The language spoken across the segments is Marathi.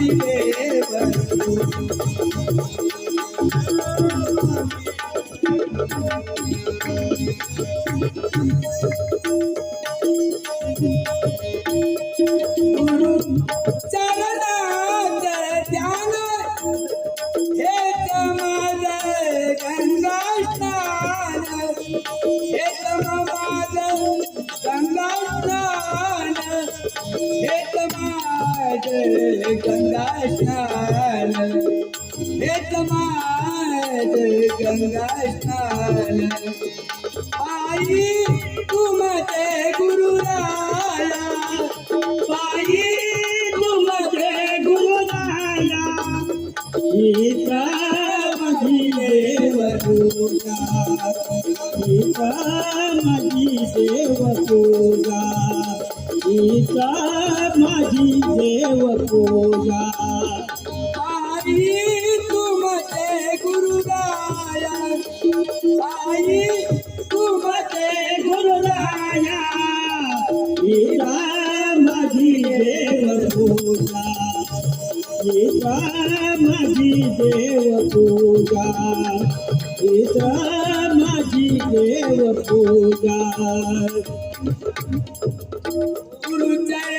ಶಿವೇ ಬರು हे माझ गंगा स्नान. हे माझ गंगा स्नान. आई तुमचे गुरुराया बाई तुमचे गुरुराया गीता माझी देवपूजा गीता माझी देवपूजा गीता माझी देव पूजा। आई तुमते गुरु आई तुमते गुरु गाया गीता माझी देव पूजा। गीता माझी देव पूजा। गीता माझी देव पूजा।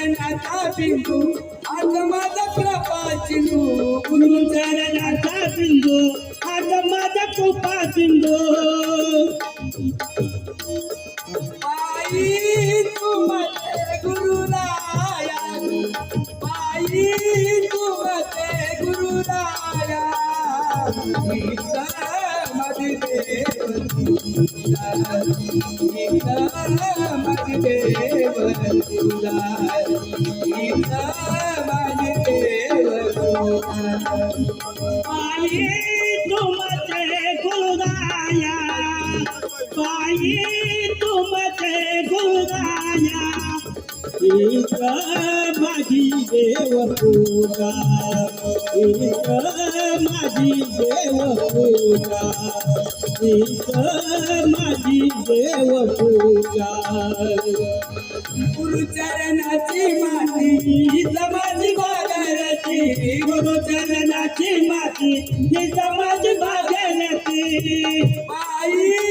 गुरुचरणाचा बिंदू आत्माचा कृपा सिंधू. गुरुचरणाचा बिंदू आत्माचा कृपा सिंधू. आई तुमचे गुरुराया आई तुमचे गुरुराया गीता माझी देव गीता माझी देव. तुला बाई तुमचे गुरुराया एक माझी देव पूजा एक माझी देव पूजा एक माझी देव पूजा. गुरुचरणाची माती समाजी बाजाराची गुरुचरणाची माती ही समाजी बाजाराची आई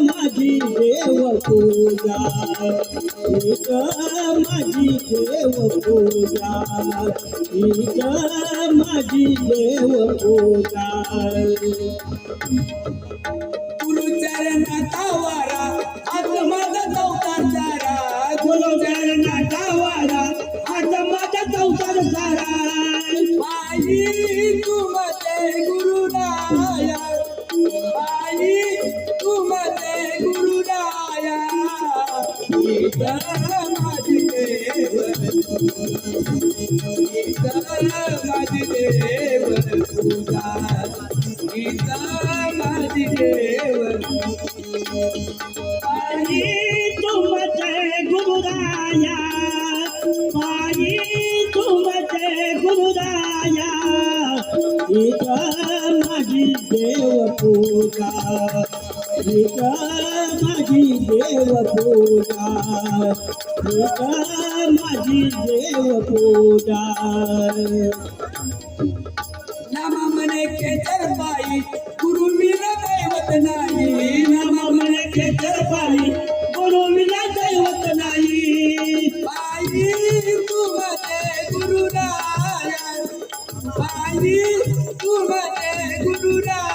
माझी देव पूजा. एक माझी देव पूजा. एक माझी देव पूजा. गुरुचरणाचा वारा आज माझा चौकार माझी देव पूजा माझी देव पूजा एक माझी देव पूजा नामा मने खेचर बाई गुरु मीरा दैवत नाही नामा मने खेचर बाई गुरु मीरा दैवत नाही बाई तू मते गुरु राया आई तू माझे गुरुराया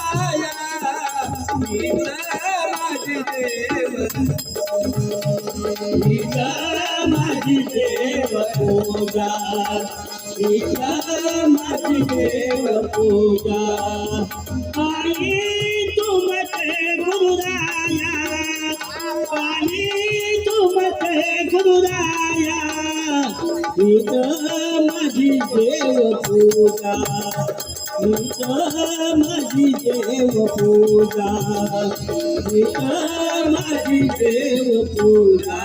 पूजा मीच माझी देव पूजा आई तुमचे गुरुराया आई तुमचे गुरुराया मीच माझी देव पूजा मीच माझी देव पूजा मीच माझी देव पूजा